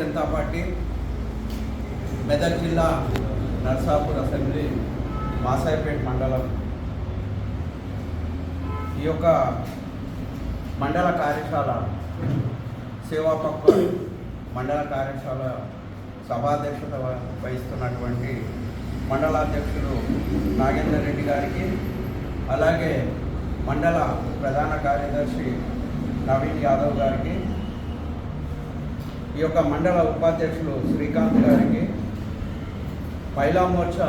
Janata party Medak జిల్లా Narsapur assembly Masaipet మండలం. ఈ యొక్క మండల కార్యశాల సేవా పక్క మండల కార్యశాల సభాధ్యక్షత వహిస్తున్నటువంటి మండలాధ్యక్షులు నాగేందర్ రెడ్డి గారికి అలాగే మండల ప్రధాన కార్యదర్శి నవీన్ యాదవ్ గారికి ఈ యొక్క మండల ఉపాధ్యక్షులు శ్రీకాంత్ గారికి మహిళా మోర్చా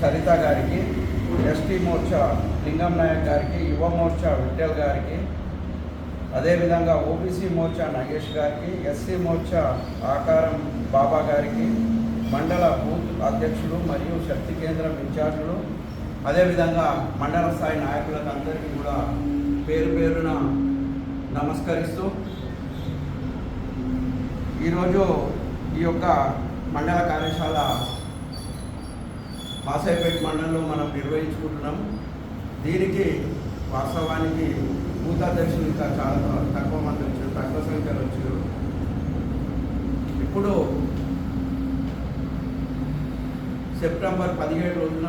సరిత గారికి ఎస్టీ మోర్చా లింగం నాయక్ గారికి యువ మోర్చా విఠల్ గారికి అదేవిధంగా ఓబీసీ మోర్చా నగేష్ గారికి ఎస్సీ మోర్చా ఆకారం బాబా గారికి మండల బూత్ అధ్యక్షులు మరియు శక్తి కేంద్రం ఇన్ఛార్జులు అదేవిధంగా మండల స్థాయి నాయకులకు అందరికీ కూడా పేరు పేరున నమస్కరిస్తూ ఈరోజు ఈ యొక్క మండల కార్యశాల బాసాయిపేట మండలంలో మనం నిర్వహించుకుంటున్నాం. దీనికి వాస్తవానికి భూతాధ్యక్షులు ఇంకా చాలా తక్కువ మంది వచ్చారు తక్కువ సంఖ్యలో వచ్చారు. ఇప్పుడు సెప్టెంబర్ పదిహేడు రోజున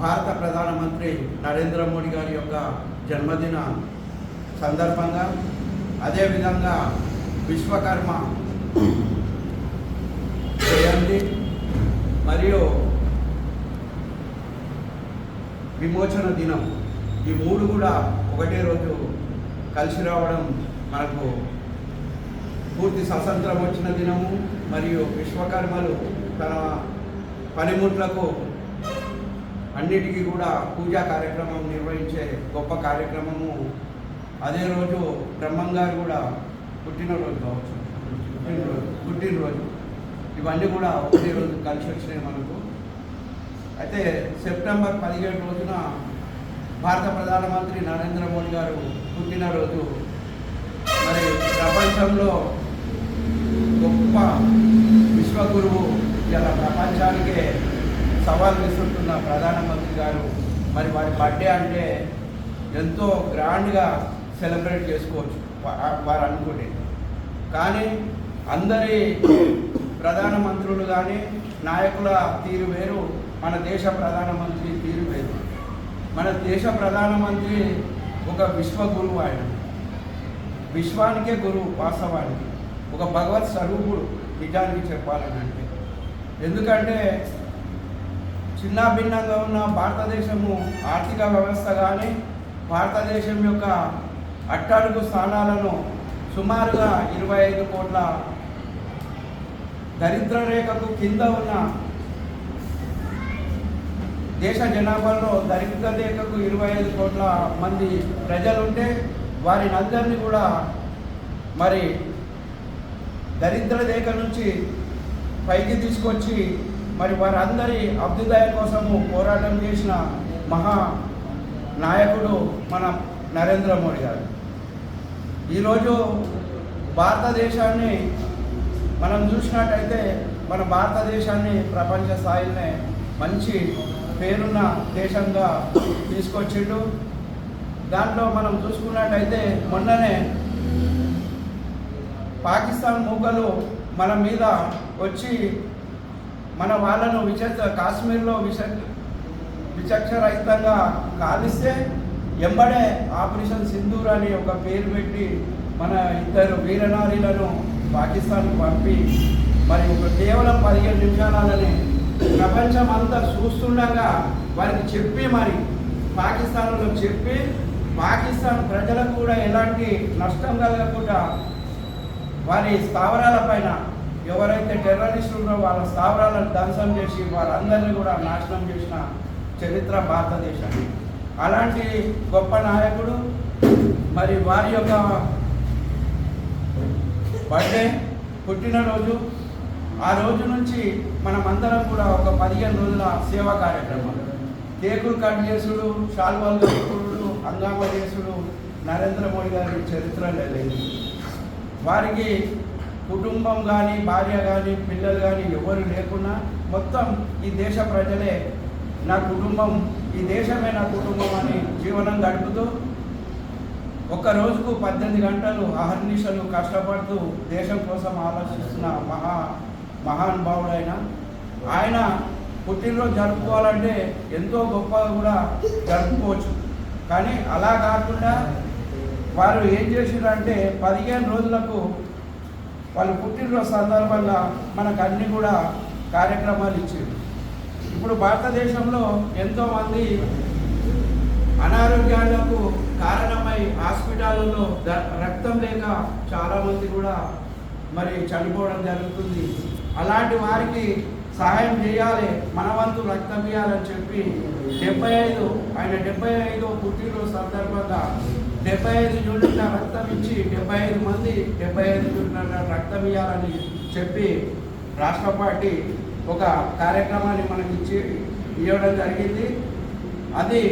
భారత ప్రధానమంత్రి నరేంద్ర మోడీ గారి యొక్క జన్మదిన సందర్భంగా అదేవిధంగా విశ్వకర్మ. జయంతి మరియు విమోచన దినం. ఈ మూడు కూడా ఒకటే రోజు కలిసి రావడం మనకు పూర్తి స్వతంత్రం వచ్చిన దినము. మరియు విశ్వకర్మలు తన పనిముట్లకు అన్నిటికీ కూడా పూజా కార్యక్రమం నిర్వహించే గొప్ప కార్యక్రమము. అదే రోజు బ్రహ్మం గారు కూడా పుట్టినరోజు కావచ్చు. పుట్టినరోజు పుట్టినరోజు. ఇవన్నీ కూడా ఒకటే రోజు కలిసి వచ్చినాయి మనకు. అయితే సెప్టెంబర్ పదిహేడు రోజున భారత ప్రధానమంత్రి నరేంద్ర మోడీ గారు పుట్టినరోజు. మరి ప్రపంచంలో గొప్ప విశ్వగురువు ఇలా ప్రపంచానికే సవాల్ విసురుతున్న ప్రధానమంత్రి గారు. మరి వారి బర్త్డే అంటే ఎంతో గ్రాండ్గా సెలబ్రేట్ చేసుకోవచ్చు. వారు అనుకోలేదు కానీ అందరి ప్రధానమంత్రులు కానీ నాయకుల తీరు వేరు మన దేశ ప్రధానమంత్రి తీరు వేరు. మన దేశ ప్రధానమంత్రి ఒక విశ్వగురువు ఆయన. విశ్వానికే గురువు వాస్తవానికి. ఒక భగవత్ స్వరూపుడు నిజానికి చెప్పాలని అంటే ఎందుకంటే చిన్న భిన్నంగా ఉన్న భారతదేశము ఆర్థిక వ్యవస్థ కానీ భారతదేశం యొక్క అట్టడుగు స్థానాలను సుమారుగా ఇరవై ఐదు కోట్ల దరిద్ర రేఖకు కింద ఉన్న దేశ జనాభాలో దరిద్ర రేఖకు ఇరవై ఐదు కోట్ల మంది ప్రజలుంటే వారిని అందరినీ కూడా మరి దరిద్ర రేఖ నుంచి పైకి తీసుకొచ్చి మరి వారందరి అభ్యుదయ కోసము పోరాటం చేసిన మహా నాయకుడు మన నరేంద్ర మోడీ గారు. ఈరోజు భారతదేశాన్ని మనం చూసినట్టయితే మన భారతదేశాన్ని ప్రపంచ స్థాయిలోనే మంచి పేరున్న దేశంగా తీసుకొచ్చిండు. దాంట్లో మనం చూసుకున్నట్టయితే మొన్ననే పాకిస్తాన్ మూకలు మన మీద వచ్చి మన వాళ్ళను విచక్ష కాశ్మీర్లో విచక్ష విచక్షరహితంగా కాలిస్తే ఎంబడే ఆపరేషన్ సింధూర్ అని ఒక పేరు పెట్టి మన ఇద్దరు వీరనారీలను పాకిస్తాన్కు పంపి మరి ఒక కేవలం పదిహేను నిమిషాలని ప్రపంచం అంతా చూస్తుండగా వారికి చెప్పి మరి పాకిస్తాన్లో చెప్పి పాకిస్తాన్ ప్రజలకు కూడా ఎలాంటి నష్టం కలగకుండా వారి స్థావరాల పైన ఎవరైతే టెర్రరిస్టులు ఉన్నారో వాళ్ళ స్థావరాలను ధ్వంసం చేసి వారందరినీ కూడా నాశనం చేసిన చరిత్ర భారతదేశాన్ని అలాంటి గొప్ప నాయకుడు మరి వారి యొక్క బర్త్డే పుట్టినరోజు ఆ రోజు నుంచి మనమందరం కూడా ఒక పదిహేను రోజుల సేవా కార్యక్రమం. కేకులు కట్ చేసుడు షాల్వాలు కట్టుకుడు హంగామా చేసుడు నరేంద్ర మోడీ గారి చరిత్ర లేదు. వారికి కుటుంబం కానీ భార్య కానీ పిల్లలు కానీ ఎవరు లేకున్నా మొత్తం ఈ దేశ ప్రజలే నా కుటుంబం ఈ దేశమే నా కుటుంబం అని జీవనం గడుపుతూ ఒక రోజుకు పద్దెనిమిది గంటలు అహర్నిశలు కష్టపడుతూ దేశం కోసం ఆలోచిస్తున్న మహా మహానుభావుడైన ఆయన పుట్టినరోజు జరుపుకోవాలంటే ఎంతో గొప్పగా కూడా జరుపుకోవచ్చు. కానీ అలా కాకుండా వారు ఏం చేసిరంటే పదిహేను రోజులకు వాళ్ళు పుట్టినరోజు సందర్భంగా మనకు అన్ని కూడా కార్యక్రమాలు ఇచ్చారు. ఇప్పుడు భారతదేశంలో ఎంతోమంది అనారోగ్యాలకు కారణమై హాస్పిటల్లో ద- రక్తం లేక చాలామంది కూడా మరి చనిపోవడం జరుగుతుంది. అలాంటి వారికి సహాయం చేయాలి మన వంతు రక్తం ఇవ్వాలని చెప్పి డెబ్బై ఐదు ఆయన డెబ్బై ఐదు పుట్టినరోజు సందర్భంగా డెబ్బై ఐదు యూనిట్ల రక్తం ఇచ్చి డెబ్బై ఐదు మంది డెబ్బై ఐదు యూనిట్ల రక్తం ఇవ్వాలని చెప్పి రాష్ట్ర పార్టీ ఒక కార్యక్రమాన్ని మనకి ఇచ్చి ఇవ్వడం జరిగింది. అది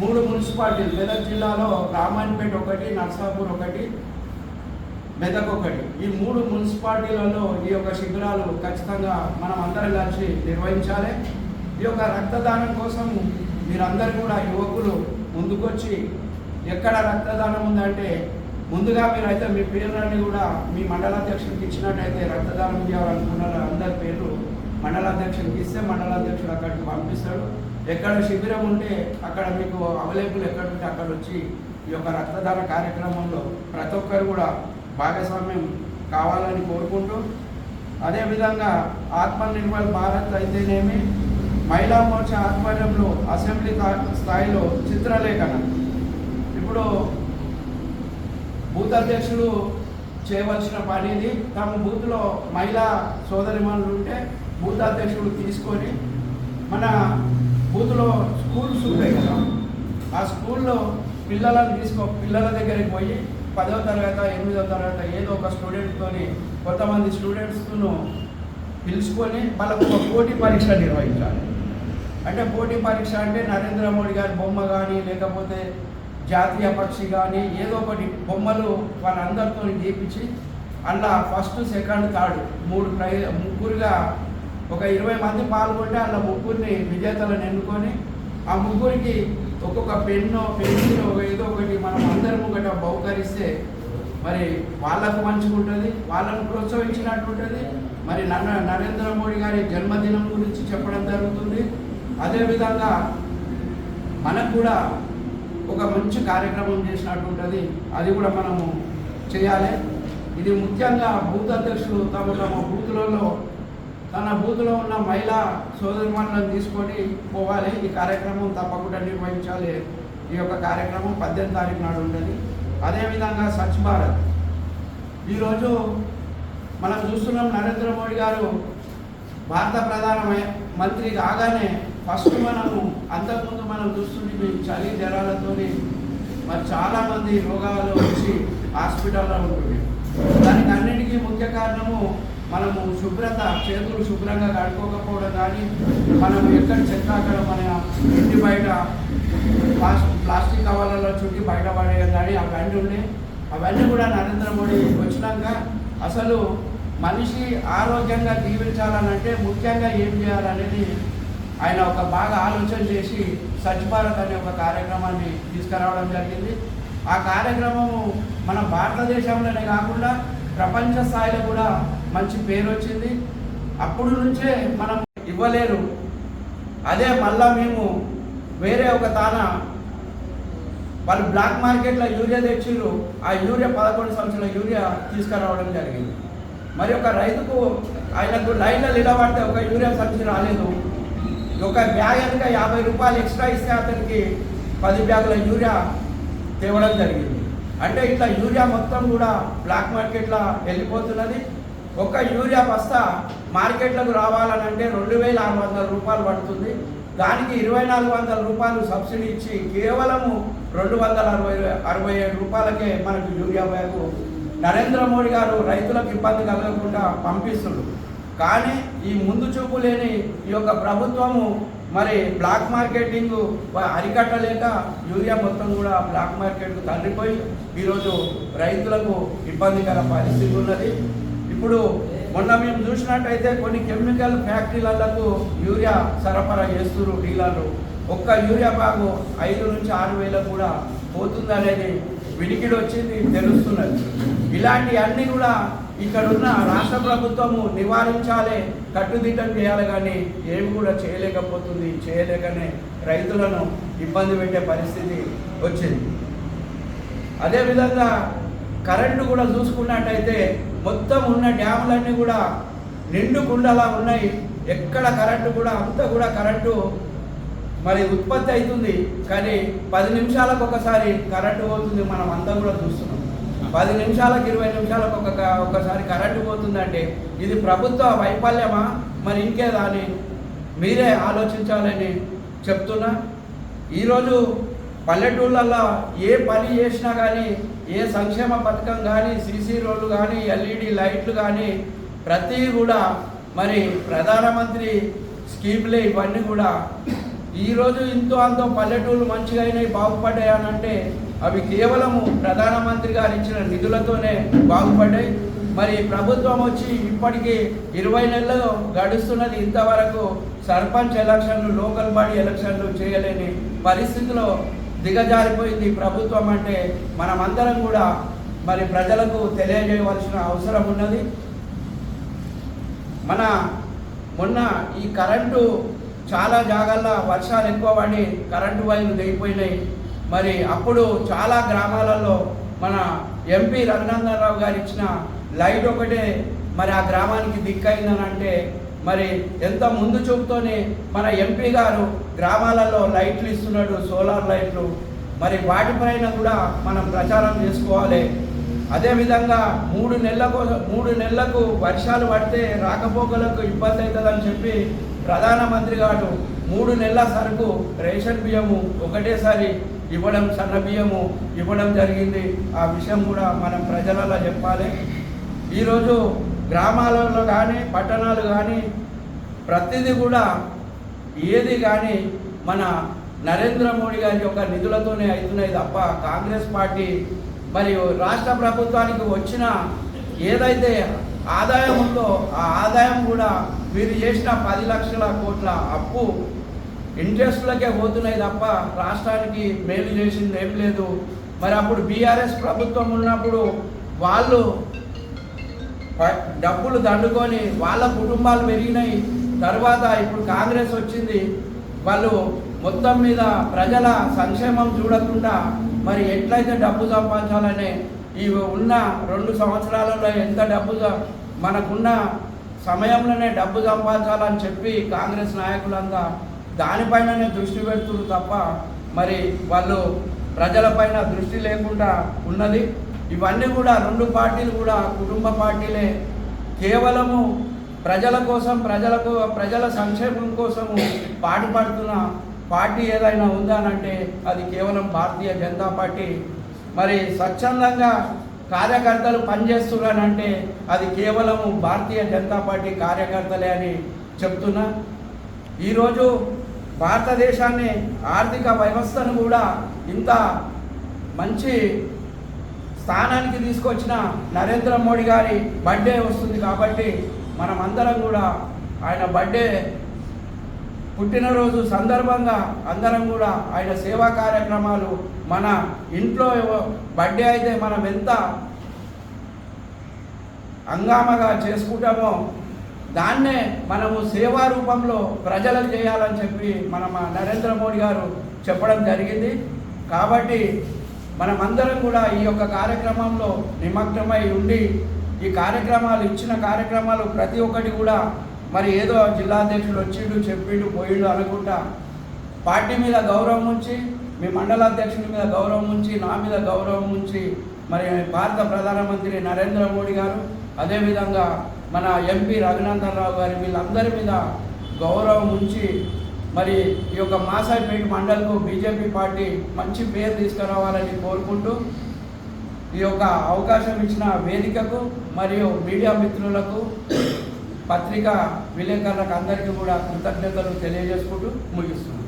మూడు మున్సిపాలిటీలు మెదక్ జిల్లాలో రామాయణపేట ఒకటి నర్సాపూర్ ఒకటి మెదక్ ఒకటి. ఈ మూడు మున్సిపాలిటీలలో ఈ యొక్క శిబిరాలు ఖచ్చితంగా మనం అందరం కలిసి నిర్వహించాలి. ఈ యొక్క రక్తదానం కోసం మీరందరూ కూడా యువకులు ముందుకొచ్చి ఎక్కడ రక్తదానం ఉందంటే ముందుగా మీరైతే మీ పేర్లన్నీ కూడా మీ మండలాధ్యక్షుడికి ఇచ్చినట్టయితే రక్తదానం చేయాలనుకున్న అందరి పేర్లు మండలాధ్యక్షుడికి ఇస్తే మండలాధ్యక్షుడు అక్కడికి పంపిస్తాడు. ఎక్కడ శిబిరం ఉంటే అక్కడ మీకు అవైలబుల్ ఎక్కడ ఉంటే అక్కడ వచ్చి ఈ యొక్క రక్తదాన కార్యక్రమంలో ప్రతి ఒక్కరు కూడా భాగస్వామ్యం కావాలని కోరుకుంటూ అదేవిధంగా ఆత్మనిర్భర్ భారత్ అయితేనేమి మహిళా మోర్చా ఆధ్వర్యంలో అసెంబ్లీ స్థాయిలో చిత్రలేఖనం. ఇప్పుడు బూత్ అధ్యక్షుడు చేయవలసిన పనిది తమ బూత్లో మహిళా సోదరిమణులు ఉంటే బూత్ అధ్యక్షుడు తీసుకొని మన బూత్లో స్కూల్స్ ఉంటాయి కదా ఆ స్కూల్లో పిల్లలను తీసుకో పిల్లల దగ్గరికి పోయి పదవ తరగత ఎనిమిదవ తరగత ఏదో ఒక స్టూడెంట్తోని కొంతమంది స్టూడెంట్స్ను పిలుచుకొని వాళ్ళకు ఒక పోటీ పరీక్ష నిర్వహించాలి. అంటే పోటీ పరీక్ష అంటే నరేంద్ర మోడీ గారి బొమ్మ కానీ లేకపోతే జాతీయ పక్షి కానీ ఏదో ఒకటి బొమ్మలు వాళ్ళందరితో గీపించి అలా ఫస్ట్ సెకండ్ థర్డ్ మూడు ప్రై ముగ్గురుగా ఒక ఇరవై మంది పాల్గొంటే అలా ముగ్గురిని విజేతలను ఎన్నుకొని ఆ ముగ్గురికి ఒక్కొక్క పెన్ను పెన్సిల్ ఒక ఏదో ఒకటి మనం అందరం ఒకటి బహుకరిస్తే మరి వాళ్ళకు మంచిగా ఉంటుంది వాళ్ళను ప్రోత్సహించినట్టు ఉంటుంది మరి నన్న నరేంద్ర మోడీ గారి జన్మదినం గురించి చెప్పడం జరుగుతుంది. అదేవిధంగా మనకు కూడా ఒక మంచి కార్యక్రమం చేసినట్టు ఉంటుంది అది కూడా మనము చేయాలి. ఇది ముఖ్యంగా బూత్ అధ్యక్షులు తమ తమ బూతులలో తన బూత్లో ఉన్న మహిళా సోదరిమణులను తీసుకొని పోవాలి. ఈ కార్యక్రమం తప్పకుండా నిర్వహించాలి. ఈ యొక్క కార్యక్రమం పద్దెనిమిది తారీఖు నాడు ఉండేది. అదేవిధంగా స్వచ్ఛ భారత్. ఈరోజు మనం చూస్తున్నాం నరేంద్ర మోడీ గారు భారత ప్రధాన మంత్రి కాగానే ఫస్ట్ మనము అంతకుముందు మనం చూస్తుంటే చలి జ్వరాలతో మరి చాలామంది రోగాలు వచ్చి హాస్పిటల్లో ఉంటుంది. దానికి అన్నిటికీ ముఖ్య కారణము మనము శుభ్రత చేతులు శుభ్రంగా కడుక్కోకపోవడం కానీ మనం ఎక్కడ చెత్త అక్కడ మన ఇంటి బయట ప్లాస్టిక్ కవర్లలో చుట్టి బయట పడేయడం కానీ అవన్నీ ఉండే. అవన్నీ కూడా నరేంద్ర మోడీ వచ్చినాక అసలు మనిషి ఆరోగ్యంగా జీవించాలనంటే ముఖ్యంగా ఏం చేయాలనేది ఆయన ఒక బాగా ఆలోచన చేసి స్వచ్ఛ భారత్ అనే ఒక కార్యక్రమాన్ని తీసుకురావడం జరిగింది. ఆ కార్యక్రమము మన భారతదేశంలోనే కాకుండా ప్రపంచ స్థాయిలో కూడా మంచి పేరు వచ్చింది. అప్పుడు నుంచే మనం ఇవ్వలేరు. అదే మళ్ళా మేము వేరే ఒక తాన వాళ్ళు బ్లాక్ మార్కెట్లో యూరియా తెచ్చిర్రు. ఆ యూరియా పదకొండు సంవత్సరాల యూరియా తీసుకురావడం జరిగింది. మరి ఒక రైతుకు ఆయనకు లైన్లో నిలబడితే ఒక యూరియా సంచి రాలేదు. ఒక బ్యాగ్ కనుక యాభై రూపాయలు ఎక్స్ట్రా ఇస్తే అతనికి పది బ్యాగుల యూరియా తేవడం జరిగింది. అంటే ఇట్లా యూరియా మొత్తం కూడా బ్లాక్ మార్కెట్లో వెళ్ళిపోతున్నది. ఒక యూరియా బస్తా మార్కెట్లకు రావాలని అంటే రెండు వేల ఆరు వందల రూపాయలు పడుతుంది. దానికి ఇరవై నాలుగు వందల రూపాయలు సబ్సిడీ ఇచ్చి కేవలము రెండు వందల అరవై అరవై ఏడు రూపాయలకే మనకు యూరియా బ్యాగు నరేంద్ర మోడీ గారు రైతులకు ఇబ్బంది కలగకుండా పంపిస్తున్నారు కానీ ఈ ముందు చూపు లేని ఈ యొక్క ప్రభుత్వము మరి బ్లాక్ మార్కెటింగ్ అరికట్టలేక యూరియా మొత్తం కూడా బ్లాక్ మార్కెట్కు తండ్రిపోయి ఈరోజు రైతులకు ఇబ్బందికర పరిస్థితి ఉన్నది. ఇప్పుడు మొన్న మేము చూసినట్టయితే కొన్ని కెమికల్ ఫ్యాక్టరీలకు యూరియా సరఫరా చేస్తున్నారు డీలర్లు. ఒక్క యూరియా బాగు ఐదు నుంచి ఆరు వేలకు కూడా పోతుందనేది వినికిడి వచ్చింది తెలుస్తున్నది. ఇలాంటి అన్నీ కూడా ఇక్కడ ఉన్న రాష్ట్ర ప్రభుత్వము నివారించాలి కట్టుదిట్టం చేయాలి కానీ ఏమి కూడా చేయలేకపోతుంది చేయలేకనే రైతులను ఇబ్బంది పెట్టే పరిస్థితి వచ్చింది. అదేవిధంగా కరెంటు కూడా చూసుకున్నట్టయితే మొత్తం ఉన్న డ్యాములన్నీ కూడా నిండు కుండలా ఉన్నాయి. ఎక్కడ కరెంటు కూడా అంతా కూడా కరెంటు మరి ఉత్పత్తి అవుతుంది. కానీ పది నిమిషాలకు ఒకసారి కరెంటు పోతుంది మనం అంతా కూడా చూస్తున్నాం. పది నిమిషాలకు ఇరవై నిమిషాలకు ఒక ఒకసారి కరెంటు పోతుందంటే ఇది ప్రభుత్వ వైఫల్యమా? మరి ఇంకేదా అని మీరే ఆలోచించాలని చెప్తున్నా ఈరోజు పల్లెటూళ్ళల్లో ఏ పని చేసినా కానీ ఏ సంక్షేమ పథకం కానీ సీసీ రోడ్లు కానీ ఎల్ఈడి లైట్లు కానీ ప్రతి కూడా మరి ప్రధానమంత్రి స్కీమ్లే ఇవన్నీ కూడా. ఈరోజు ఇంతో అంతో పల్లెటూళ్ళు మంచిగా అయినాయి బాగుపడ్డాయి అని అంటే అవి కేవలము ప్రధానమంత్రి గారు ఇచ్చిన నిధులతోనే బాగుపడ్డాయి. మరి ప్రభుత్వం వచ్చి ఇప్పటికీ ఇరవై నెలలు గడుస్తున్నది ఇంతవరకు సర్పంచ్ ఎలక్షన్లు లోకల్ బాడీ ఎలక్షన్లు చేయలేని పరిస్థితిలో దిగజారిపోయింది ప్రభుత్వం అంటే మనమందరం కూడా మరి ప్రజలకు తెలియజేయవలసిన అవసరం ఉన్నది. మన మొన్న ఈ కరెంటు చాలా జాగాల్లో వర్షాలు ఎక్కువ పడి కరెంటు వైర్లు తెగిపోయినాయి. మరి అప్పుడు చాలా గ్రామాలలో మన ఎంపీ రఘునందనరావు గారు ఇచ్చిన లైట్ ఒకటే మరి ఆ గ్రామానికి దిక్కైందనంటే మరి ఎంత ముందు చూపుతోనే మన ఎంపీ గారు గ్రామాలలో లైట్లు ఇస్తున్నాడు సోలార్ లైట్లు. మరి వాటిపైన కూడా మనం ప్రచారం చేసుకోవాలి. అదేవిధంగా మూడు నెలలకు మూడు నెలలకు వర్షాలు పడితే రాకపోకలకు ఇబ్బంది అవుతుందని చెప్పి ప్రధానమంత్రి గారు మూడు నెలల సరుకు రేషన్ బియ్యము ఒకటేసారి ఇవ్వడం సన్నబియ్యము ఇవ్వడం జరిగింది. ఆ విషయం కూడా మనం ప్రజలలో చెప్పాలి. ఈరోజు గ్రామాలలో కానీ పట్టణాలు కానీ ప్రతిదీ కూడా ఏది కానీ మన నరేంద్ర మోడీ గారి యొక్క నిధులతోనే అవుతున్నాయి తప్ప కాంగ్రెస్ పార్టీ మరియు రాష్ట్ర ప్రభుత్వానికి వచ్చిన ఏదైతే ఆదాయం ఉందో ఆ ఆదాయం కూడా మీరు చేసిన పది లక్షల కోట్ల అప్పు ఇంట్రెస్ట్లకే పోతున్నాయి తప్ప రాష్ట్రానికి మేలు చేసింది ఏం లేదు. మరి అప్పుడు బీఆర్ఎస్ ప్రభుత్వం ఉన్నప్పుడు వాళ్ళు డబ్బులు దండుకొని వాళ్ళ కుటుంబాలు పెరిగినాయి. తర్వాత ఇప్పుడు కాంగ్రెస్ వచ్చింది. వాళ్ళు మొత్తం మీద ప్రజల సంక్షేమం చూడకుండా మరి ఎట్లయితే డబ్బు సంపాదించాలనే ఈ ఉన్న రెండు సంవత్సరాలలో ఎంత డబ్బు మనకున్న సమయంలోనే డబ్బు సంపాదించాలని చెప్పి కాంగ్రెస్ నాయకులంతా దానిపైననే దృష్టి పెడుతున్నారు తప్ప మరి వాళ్ళు ప్రజలపైన దృష్టి లేకుండా ఉన్నది. ఇవన్నీ కూడా రెండు పార్టీలు కూడా కుటుంబ పార్టీలే. కేవలము ప్రజల కోసం ప్రజలకు ప్రజల సంక్షేమం కోసము పాటుపడుతున్న పార్టీ ఏదైనా ఉందానంటే అది కేవలం భారతీయ జనతా పార్టీ. మరి స్వచ్ఛందంగా కార్యకర్తలు పనిచేస్తున్నారంటే అది కేవలము భారతీయ జనతా పార్టీ కార్యకర్తలే అని చెప్తున్నా. ఈరోజు భారతదేశాన్ని ఆర్థిక వ్యవస్థను కూడా ఇంత మంచి స్థానానికి తీసుకొచ్చిన నరేంద్ర మోడీ గారి బర్త్డే వస్తుంది కాబట్టి మనం అందరం కూడా ఆయన బర్త్డే పుట్టినరోజు సందర్భంగా అందరం కూడా ఆయన సేవా కార్యక్రమాలు మన ఇంట్లో బర్త్డే అయితే మనం ఎంత అంగామగా చేసుకుంటామో దాన్నే మనము సేవా రూపంలో ప్రజలకు చేయాలని చెప్పి మన నరేంద్ర మోడీ గారు చెప్పడం జరిగింది. కాబట్టి మనమందరం కూడా ఈ యొక్క కార్యక్రమంలో నిమగ్నమై ఉండి ఈ కార్యక్రమాలు ఇచ్చిన కార్యక్రమాలు ప్రతి ఒక్కటి కూడా మరి ఏదో జిల్లాధ్యక్షుడు వచ్చిండు చెప్పిండు పోయిండు అనుకుంటా పార్టీ మీద గౌరవం ఉంచి మీ మండలాధ్యక్షుడి మీద గౌరవం ఉంచి నా మీద గౌరవం ఉంచి మరి భారత ప్రధానమంత్రి నరేంద్ర మోడీ గారు అదేవిధంగా మన ఎంపీ రఘునందనరావు గారి వీళ్ళందరి మీద గౌరవం ఉంచి మరి ఈ యొక్క మాసాయిపేట మండలకు బీజేపీ పార్టీ మంచి పేరు తీసుకురావాలని కోరుకుంటూ ఈ యొక్క అవకాశం ఇచ్చిన వేదికకు మరియు మీడియా మిత్రులకు పత్రికా విలేకరులకు అందరికీ కూడా కృతజ్ఞతలు తెలియజేసుకుంటూ ముగిస్తున్నాను.